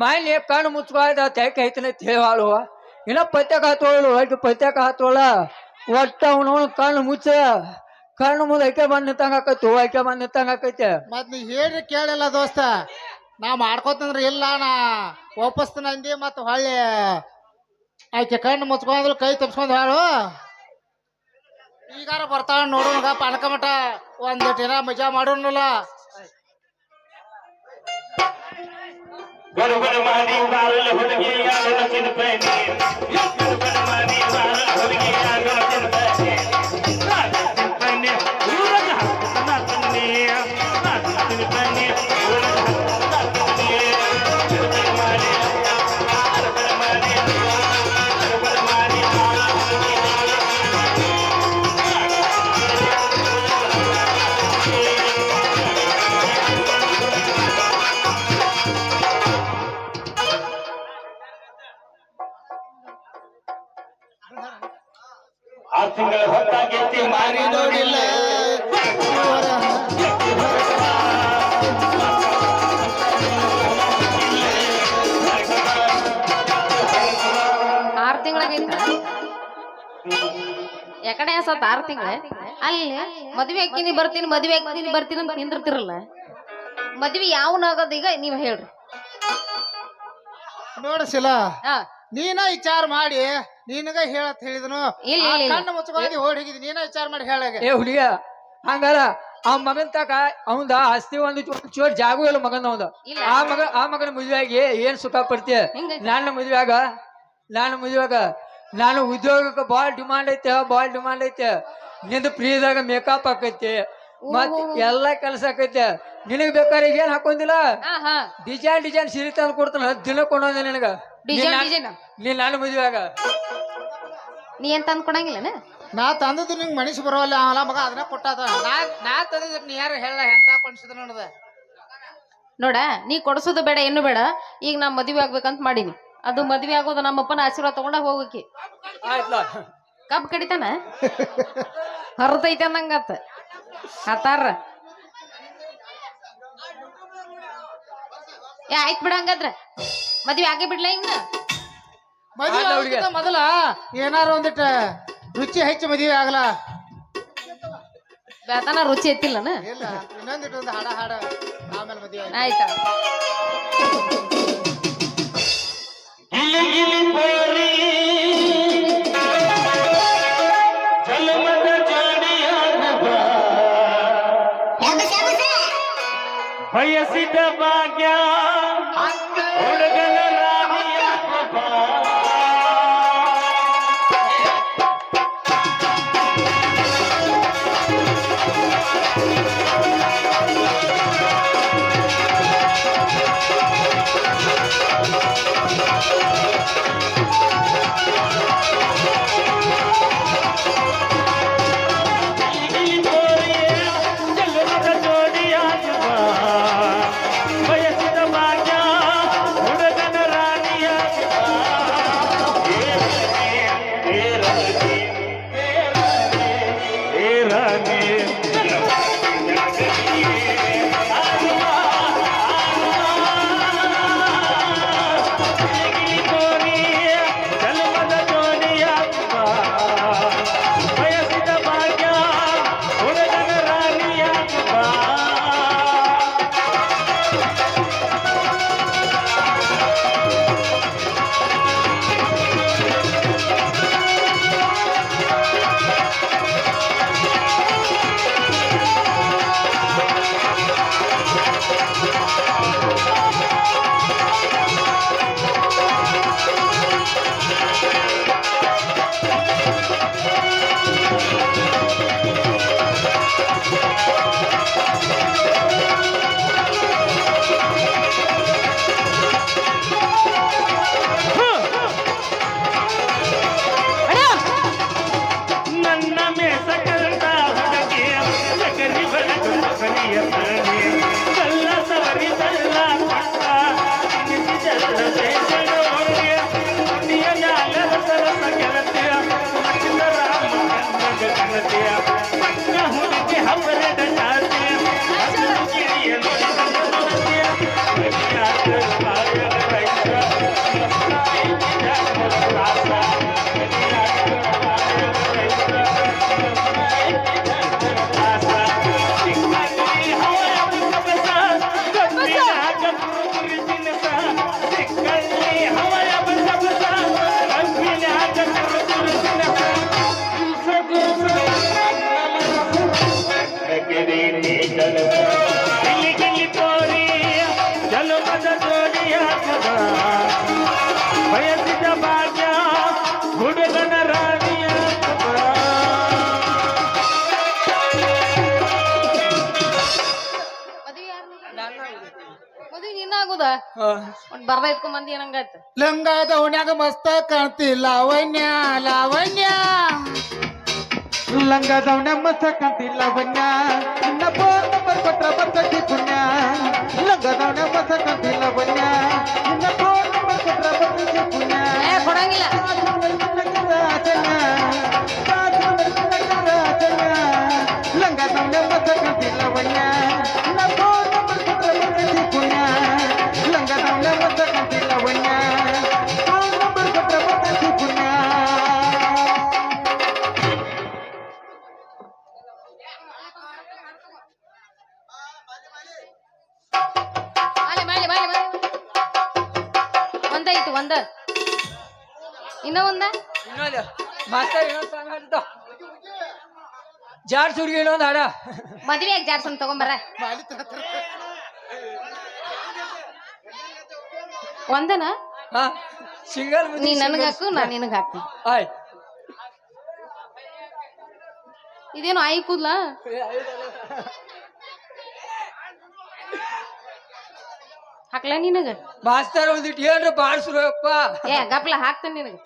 ಮಾನ್ಯ ಕಣ್ಣು ಮುಚ್ಕೋಯ್ದ ತೆಕ್ಕ ಐತನ ಹೇಳು ಇನ್ನ ಪತ್ಯಕ ಹತ್ತೋಳು ಒಟ್ಟು ಪತ್ಯಕ ಹತ್ತೋಳ ಒಟ್ಟ ಅವನು ಕಣ್ಣು ಮುಚ್ಚ, ಕಣ್ಣು ಮುಂದೆ ಐಕೆ ಬಂದ್ ನಿಂತಂಗ ಐಕೆ ಬಂದ್ ನಿಂತಂಗ ಆಕೈತೆ. ಮತ್ ನೀ ಹೇಳ್ರಿ ಕೇಳಿಲ್ಲ ದೋಸ್ತ, ನಾ ಮಾಡ್ಕೋತಂದ್ರ ಇಲ್ಲ, ನಾ ವಾಪಸ್ ಅಂದಿ ಮತ್ ಹೊಳ್ಳಿ. ಆಕೆ ಕಣ್ಣು ಮುಚ್ಕೊಂಡ್ರು ಕೈ ತಪ್ಸ್ಕೊಂಡ್ ಹೇಳು ಈಗಾರ ಬರ್ತಾಳ ನೋಡೋಣ ಪಾನಕ ಮಠ, ಒಂದ್ ದಿನ ಮಜಾ ಮಾಡೋಣಲ್ಲ. ಗರುಗರು ಮಾಡಿ ಬಾರಲ ಹುಡುಗಿ ಯಾರನ ಆರು ತಿಂಗಳ ಹೊತ್ತಾಗೈತಿ ಮಾರಿ ನೋಡಿಲ್ಲ ಆರ್ ತಿಂಗಳಾಗ ಯಾಕಡೆ ಸತ್ ಆರ್ ತಿಂಗಳ? ಅಲ್ಲಿ ಮದ್ವೆ ಹಾಕಿನಿ ಬರ್ತೀನಿ ಮದ್ವೆ ಹಾಕ್ತೀನಿ ಬರ್ತೀನಿ ಅಂತ ನಿಂದಿರ್ತಿರಲ್ಲ. ಮದ್ವೆ ಯಾವನಾಗದ ಈಗ ನೀವ್ ಹೇಳ್ರಿ. ನೋಡಿಸಿಲ್ಲ ಹಾ. ನೀನ ವಿಚಾರ ಮಾಡಿ ನಿನಗ ಹೇಳತ್ ಹೇಳಿದನು. ಇಲ್ಲ, ಆ ಇಲ್ಲ. ಕಣ್ಣು ಮುಚ್ಕೊಂಡು ಓಡಿ ಹೋಗಿದ್ ನೀನ ವಿಚಾರ ಮಾಡಿ ಹೇಳಾಗ ಏ ಹುಡುಗಿಯ ಹಂಗಲ್ಲ ಆ ಮಗನ್ ತಕ ಅವಂದ ಆಸ್ತಿ ಒಂದು ಚೂರ್- ಚೂರ್ ಜಾಗು ಇಲ್ಲ ಮಗನ ಅವಂದ. ಇಲ್ಲ. ಆ ಮಗ ಆ ಮಗನ ಮದುವೆಯಾಗಿ ಏನ್ ಸುಖ ಪಡ್ತೀಯ? ಹೆಂಗೈತಿ? ನನ್ನ ಮದುವೆಯಾಗ ನಾನು ಮದುವೆಯಾಗ ನಾನು ಉದ್ಯೋಗಕ್ಕೆ ಭಾಳ ಡಿಮಾಂಡ್ ಐತೆ ಭಾಳ ಡಿಮಾಂಡ್ ಐತೆ. ನಿಂದು ಫ್ರೀದಾಗ ಮೇಕಪ್ ಆಕೈತಿ ಮತ್ ಎಲ್ಲಾ ಕೆಲಸ ಆಕೈತೆ ನಿನಗ್ ಬೇಕಾದ್ರೆ ಈಗ ಏನ್ ಹಾಕೊಂಡಿಲ್ಲ? ಹಾ ಹಾ. ಡಿಸೈನ್ ಡಿಸೈನ್ ಸೀರೆ ತಂದು ಕೊಡ್ತಾನ ದಿನ ಕೊಡೋದ ನಿನಗ. Design design. ನೀನ್ ನಾನು ಮದುವೆಯಾಗ ನೀ ಏನ್ ತಂದ್ ಕೊಡಂಗಿಲ್ಲನ? ನಾ ತಂದದ್ದು ನಿಂಗೆ ಮನಸ್ಸು ಬರೋಲ್ಲ ಅಲ್ಲ ಮಗ ಅದನ್ನ ಕೊಟ್ಟಾದ ನಾ ನಾ ತಂದಿದ್ದು ನೀ ಯಾರು ಹೇಳ ಎಂತ ಕೊಡ್ಸಿದ್ರು ನೋಡದ ನೋಡ ನೀ ಕೊಡ್ಸೋದು ಬೇಡ ಏನು ಬೇಡ. ಈಗ ನಾ ಮದ್ವೆ ಆಗ್ಬೇಕಂತ ಮಾಡೀನಿ. ಅದು ಮದ್ವೆ ಆಗೋದು ನಮ್ಮಪ್ಪನ ಆಶೀರ್ವಾದ ತಗೊಂಡ ಹೋಗಕ್ಕೆ. ಕಬ್ ಕಡಿತಾನ? ಹೊರತೈತೆ ಅನ್ನಂಗತ್ತ ಹತ್ತಾರ ಏ ಆಯ್ತ್ ಬಿಡ ಹಂಗಾದ್ರ. ಮದ್ವೆ ಆಗೇ ಬಿಡ್ಲ ಇವ್ನ? ಮದುವೆ ಮೊದಲ. ಏನಾರ ಒಂದಿಟ್ಟು ರುಚಿ ಹೆಚ್ಚು ಮದುವೆ ಆಗಲ್ಲ ಬೇತನ ರುಚಿ ಎತ್ತಿಲ್ಲನ? ಇಲ್ಲ ಇನ್ನೊಂದಿಟ್ಟು ಒಂದು ಹಾಡ ಹಾಡ ಆಮೇಲೆ ಮದುವೆ ಆಯ್ತು. ಬಾ. ಬರ್ದ ಇಟ್ಕೊಂಡ್ ಬಂದಿ ಏನಂಗಾಯ್ತು? ಲಂಗಾದ ಓಣ್ಯಾಗ ಮಸ್ತ ಕಾಣ್ತಿ ಲಾವಣ್ಯ ಲಾವಣ್ಯ ಲಂಗದವನ ಮಸಕಂತಿ ಲವಣ್ಯ ನಿನ್ನ ಫೋನ್ ನಂಬರ್ ಕೊಟ್ರ ಬರ್ತೈತಿ ಪುಣ್ಯ. ಲಂಗದವನ ಮಸಕಂತಿ ಲವಣ್ಯ ನಿನ್ನ ಫೋನ್ ನಂಬರ್ ಕೊಟ್ರ ಬರ್ತೈತಿ ಪುಣ್ಯ. ಕೊಡಂಗಿಲ್ಲ. ಒಂದ. ಇನ್ನ ಒಂದ? ಇನ್ನೊಂದು. ಮಾಸ್ತರ್ ಇನ್ನೊಂದು ಸಾಂಗ್ ಹಾಡ್ತ ಜಾಡ್ ಸುರ್ಗಿ ಇನ್ನೊಂದು ಹಾಡ. ಮದ್ವೆಯಾಗ ಜಾಡ್ಸನ್ ತಗೊಂಬರ ಒಂದನ? ಹಾ ಸಿಂಗಲ್ ನೀ ನನಗ ಹಾಕು ನಾ ನಿನಗ ಹಾಕ್ತೀನಿ. ಆಯ್. ಇದೇನು ಆಯಿ ಕೂದ್ಲ? ಹಾಕ್ಲ ನಿನಗ? ಬಾಸ್ತಾರ ಒಂದಿಟ್ಟು ಏನ್ರ ಬಾಡ್ಸ್ರಪ್ಪ ಏ ಗಪ್ಲ ಹಾಕ್ತಾನೆ ನಿನಗ.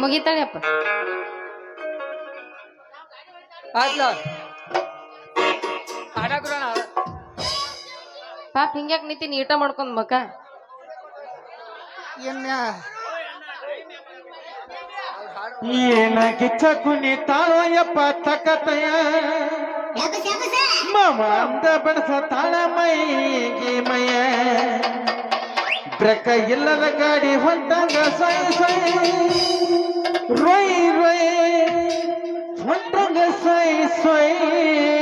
ಮುಗಿತಾಳೆಯಪ್ಪ ಆತ್ಲ ಹಾಡಕ್ರೋಣ ಪಾಪ ಹಿಂಗ್ಯಾಕ್ ನಿಂತೀನಿ ಈಟ ಮಾಡ್ಕೊಂಡ್ ಮಕ ಏನ್ ಏನ ಗಿಚ್ಚ ಕುಣಿತಾಳೋ ಯಪ್ಪ ತಕತಯ? ಮಾಮ ಅಂದ ಬಡಸ ತಾಳ ಮೈಗೆ ಮಯ. ಬ್ರಕ ಇಲ್ಲದ ಗಾಡಿ ಹೊಂಟಾಗ ಸೈ ಸೈ. ರೊಯ್ ರೊಯ್ ಹೊಂಟಾಗ ಸೈ ಸೈ.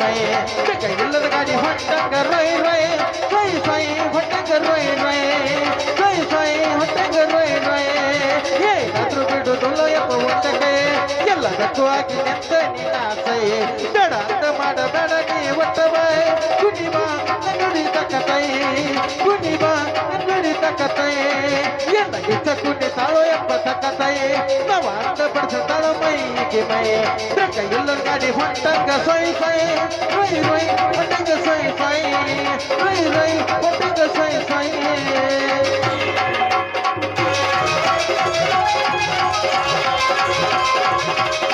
ಮಯ ಬ್ರಕ ಇಲ್ಲದ ಗಾಡಿ ಹೊಂಟಾಗ ರೊಯ್ ರೊಯ್ ಸೈ ಸೈ ಹೊಂಟಾಗ ರೊಯ್ ರೊಯ್ ಸೈ ಸೈ ಹೊಂಟಾಗ ರೊಯ್ ರೊಯ್ ಏನಾದ್ರೂ ಸೈ. ಬೇಡ ಅಂತ ಮಾಡಬೇಡ ನೀ ಒಟ್ಟವ. ಕುಣಿವ ನುಡಿ ತಕ್ಕತೈ ಕುಣಿವ ನುಡಿ ತಕ್ಕತೈ ಎಲ್ಲ ಗಿಚ್ಚ ಕುಣಿ ತಾಳೋ ಎಪ್ಪ ತಕ್ಕತೈ ನವ ಅಂದ ಬಡ್ಸ ತಾಳ ಮೈಗೆ ಮೈ ದ್ರಕ ಎಲ್ಲ ಗಾಡಿ ಹೊಂಟಂಗ ಸೊಯ್ ಸೊಯ್ ರೊಯ್ ರೊಯ್ ಹೊಂಟಂಗ ಸೊಯ್ ಸೊಯ್ ರೊಯ್ ರೊಯ್ ಹೊಂಟಂಗ ಸೊಯ್ ಸೊಯ್ ಅಗರಟ್ಟಿ ವೈಸ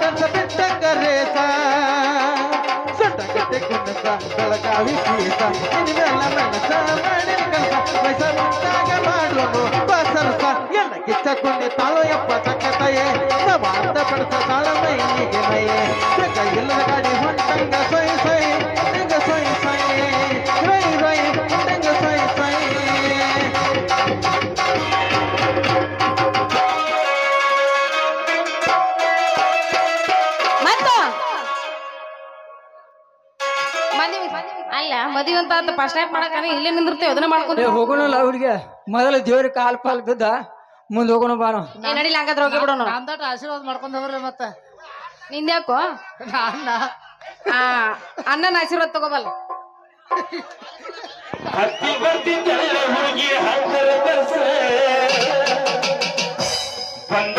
ನನ್ನ ಬಿಟ್ಟಂಗ ರೇಸ ಸೊಂಟಗಟ್ಟೆ ಕುಂದಸ ಬೆಳಗಾವಿ ಪೀಸ ಇನ್ಮೆಲ್ಲ ಮನಸ ಮಾಡಿನ ಕೆಲಸ ವಯಸ್ಸ ಬಂದಾಗ ಮಾಡೋನು ಬಸರಸ ಎಲ್ಲ ಕಿಚ್ಚ ಕೊಂಡೆ ತಾಳು ಎಪ್ಪ ತಕ್ಕತಯೇ ಸವಾಂತ ಪಡಿಸ ತಾಳ ಮೈಗೆ ಮೈಯೇ ಕೈ ಇಲ್ಲದ ಗಾಡಿ ಹೊಂಟಂಗ ಸೊಯ್ ಸೊಯ್ ಅಲ್ಲ ಮದುವೆ ಅಂತ ಅಂತ ಫಸ್ಟ್ ಟೈಮ್ ಮಾಡಕ ಇಲ್ಲೇ ನಿಂದಿರ್ತೇವೆ ಅದನ್ನ ಮಾಡ್ಕೊಂತ ಹೋಗೋಣ ಹೋಗೋಣಲ್ಲ ಅವ್ರಿಗೆ ಮೊದಲ ದೇವ್ರಿಗೆ ಕಾಲ್ ಪಾಲ್ ಬಿದ್ದ ಮುಂದೆ ಹೋಗೋಣ ಬಾರೋ ಏ ನಡಿಲ್ಲ ಹಂಗಾದ್ರೆ ಹೋಗಿ ಬಿಡೋಣ. ಅಂದಟ ಆಶೀರ್ವಾದ ಮಾಡ್ಕೊಂಡು ಹೋಗ್ರಿ ಮತ್ತ. ನಿಂದ್ಯಾಕೋ ಯಾಕೋ? ಆ ಅಣ್ಣನ ಆಶೀರ್ವಾದ ತಗೋಬಲ್ಲ. ಹತ್ತಿ ಬರ್ತಿದ್ದಲ್ಲ ಹುಡುಗಿ ಹತ್ತರ ಬಂದ